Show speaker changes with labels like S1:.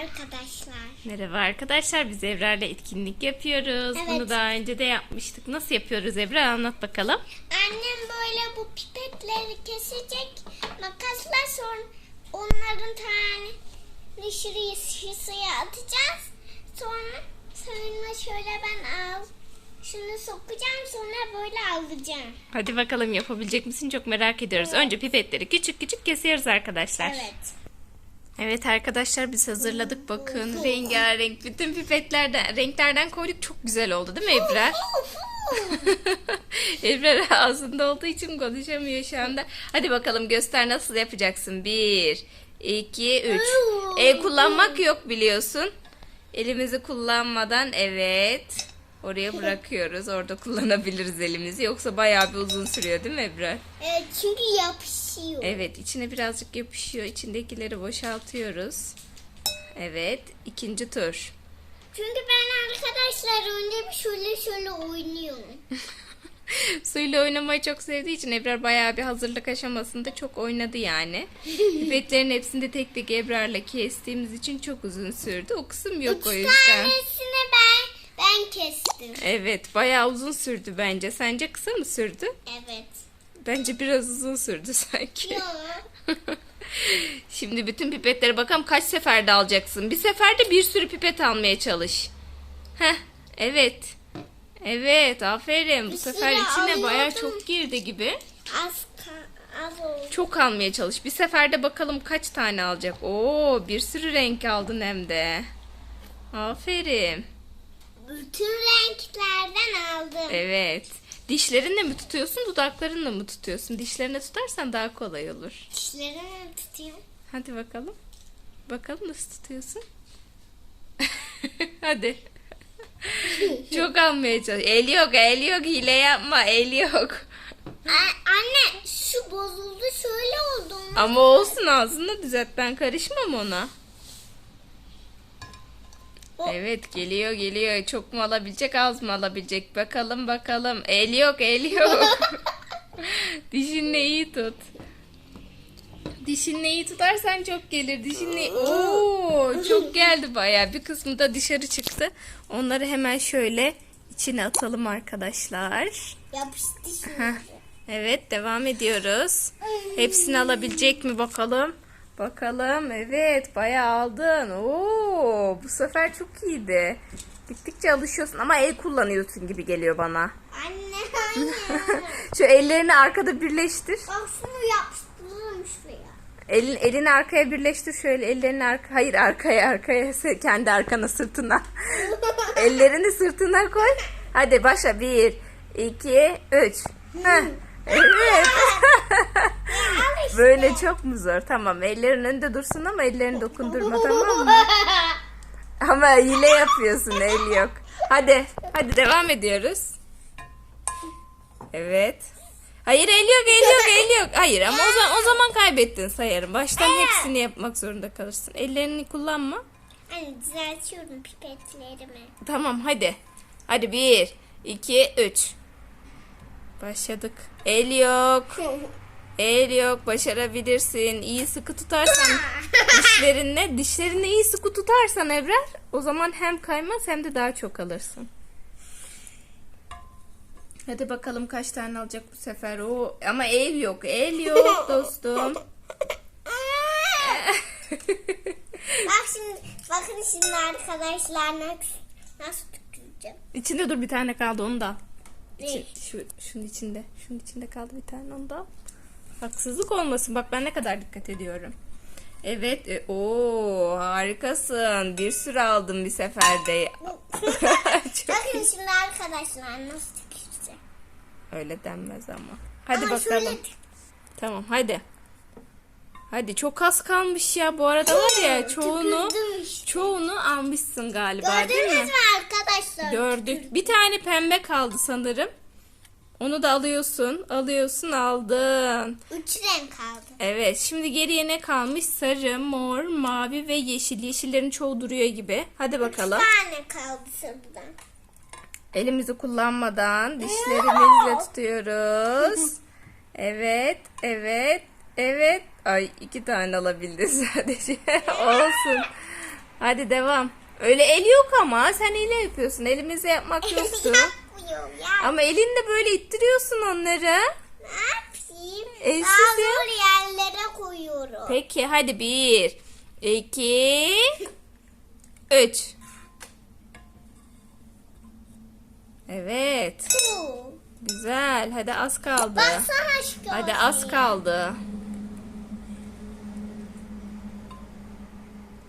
S1: arkadaşlar.
S2: Merhaba arkadaşlar. Biz Ebrar'la etkinlik yapıyoruz.
S1: Evet.
S2: Bunu daha önce de yapmıştık. Nasıl yapıyoruz Ebrar? Anlat bakalım.
S1: Annem böyle bu pipetleri kesecek. Makasla sonra onların tane şuraya şişeye atacağız. Sonra sonra şöyle ben al. Şunu sokacağım sonra böyle alacağım.
S2: Hadi bakalım yapabilecek misin? Çok merak ediyoruz. Önce pipetleri küçük küçük kesiyoruz arkadaşlar.
S1: Evet.
S2: Evet arkadaşlar biz hazırladık. Bakın rengarenk bütün pipetlerden renklerden koyduk. Çok güzel oldu değil mi Ebrar? Ebrar ağzında olduğu için konuşamıyor şu anda. Hadi bakalım göster nasıl yapacaksın. Bir, iki, üç. El kullanmak yok biliyorsun. Elimizi kullanmadan evet. Oraya bırakıyoruz. Orada kullanabiliriz elimizi. Yoksa bayağı bir uzun sürüyor değil mi Ebrar?
S1: Evet çünkü yapışıyor.
S2: Evet içine birazcık yapışıyor. İçindekileri boşaltıyoruz. Evet ikinci tur.
S1: Çünkü ben arkadaşlar önce bir şöyle şöyle oynuyorum.
S2: Suyla oynamayı çok sevdiği için Ebrar bayağı bir hazırlık aşamasında çok oynadı yani. Pipetlerin hepsini de tek tek Ebrar'la kestiğimiz için çok uzun sürdü. O kısım yok o
S1: Üç
S2: yüzden.
S1: tanesini kestim.
S2: Evet bayağı uzun sürdü bence. Sence kısa mı sürdü?
S1: Evet.
S2: Bence biraz uzun sürdü sanki.
S1: Yok.
S2: Şimdi bütün pipetlere bakalım kaç seferde alacaksın. Bir seferde bir sürü pipet almaya çalış. Heh, evet. Evet, aferin. Bu
S1: Bir
S2: sefer
S1: sürü
S2: içine bayağı çok girdi gibi.
S1: Az ka- az oldu.
S2: Çok almaya çalış. Bir seferde bakalım kaç tane alacak. Oo, bir sürü renk aldın hem de. Aferin.
S1: Bütün renklerden aldım.
S2: Evet. Dişlerinle mi tutuyorsun, dudaklarınla mı tutuyorsun? Dişlerine tutarsan daha kolay olur.
S1: Dişlerimi tutayım.
S2: Hadi bakalım. Bakalım nasıl tutuyorsun? Hadi. Çok almaya çalış. El yok, el yok. Hile yapma, el yok.
S1: A- anne şu bozuldu şöyle oldu.
S2: Ama olsun ağzını düzelt. Ben karışmam ona. Evet geliyor geliyor. Çok mu alabilecek az mı alabilecek? Bakalım bakalım. El yok el yok. Dişinle iyi tut. Dişinle iyi tutarsan çok gelir. Dişinle... Oo, çok geldi bayağı. Bir kısmı da dışarı çıktı. Onları hemen şöyle içine atalım arkadaşlar.
S1: Yapıştı şimdi.
S2: Evet devam ediyoruz. Hepsini alabilecek mi bakalım? Bakalım evet bayağı aldın. Oo bu sefer çok iyiydi. Gittikçe alışıyorsun ama el kullanıyorsun gibi geliyor bana.
S1: Anne anne.
S2: Şu ellerini arkada birleştir.
S1: Bak şunu yapıştırırım şuraya.
S2: Elin, elini arkaya birleştir şöyle ellerini arka hayır arkaya arkaya kendi arkana sırtına. ellerini sırtına koy. Hadi başla bir iki üç. Heh, Evet. Böyle çok mu zor? Tamam ellerin önünde dursun ama ellerini dokundurma tamam mı? Ama hile yapıyorsun el yok. Hadi hadi devam ediyoruz. Evet. Hayır el yok el yok el yok. Hayır ama o zaman, o zaman kaybettin sayarım. Baştan hepsini yapmak zorunda kalırsın. Ellerini kullanma.
S1: Anne düzeltiyorum pipetlerimi.
S2: Tamam hadi. Hadi bir, iki, üç. Başladık. El yok. El yok. Başarabilirsin. İyi sıkı tutarsan dişlerinle, dişlerinle iyi sıkı tutarsan Evrer o zaman hem kaymaz hem de daha çok alırsın. Hadi bakalım kaç tane alacak bu sefer. O ama el yok. El yok dostum.
S1: Bak şimdi bakın şimdi arkadaşlar nasıl, nasıl tüküreceğim.
S2: İçinde dur bir tane kaldı onu da. al.
S1: Ne?
S2: İçi- şu, şunun içinde. Şunun içinde kaldı bir tane onu da. Haksızlık olmasın. Bak ben ne kadar dikkat ediyorum. Evet. E, oo harikasın. Bir sürü aldım bir seferde.
S1: Bakın şimdi arkadaşlar nasıl tüküreceğim.
S2: Öyle denmez ama. Hadi
S1: Ama şöyle
S2: bakalım. Tamam hadi. Hadi çok az kalmış ya. Bu arada var ya çoğunu
S1: işte.
S2: çoğunu almışsın galiba değil
S1: Gördünüz
S2: mi?
S1: mü arkadaşlar?
S2: Gördük. Bir tane pembe kaldı sanırım. Onu da alıyorsun. Alıyorsun aldın.
S1: Üç renk kaldı.
S2: Evet şimdi geriye ne kalmış? Sarı, mor, mavi ve yeşil. Yeşillerin çoğu duruyor gibi. Hadi bakalım.
S1: Bir tane kaldı sarıdan.
S2: Elimizi kullanmadan dişlerimizle tutuyoruz. Evet, evet, evet. Ay iki tane alabildin sadece. Olsun. Hadi devam. Öyle el yok ama sen hile yapıyorsun. Elimizle yapmak yoktu.
S1: Yapmıyorum ya.
S2: ama elinle böyle ittiriyorsun onları.
S1: Ne yapayım?
S2: Elsiz
S1: Daha
S2: ya.
S1: zor yerlere koyuyorum.
S2: Peki hadi bir, iki, üç. Evet. Güzel. Hadi az kaldı.
S1: Baksana şu
S2: Hadi az kaldı.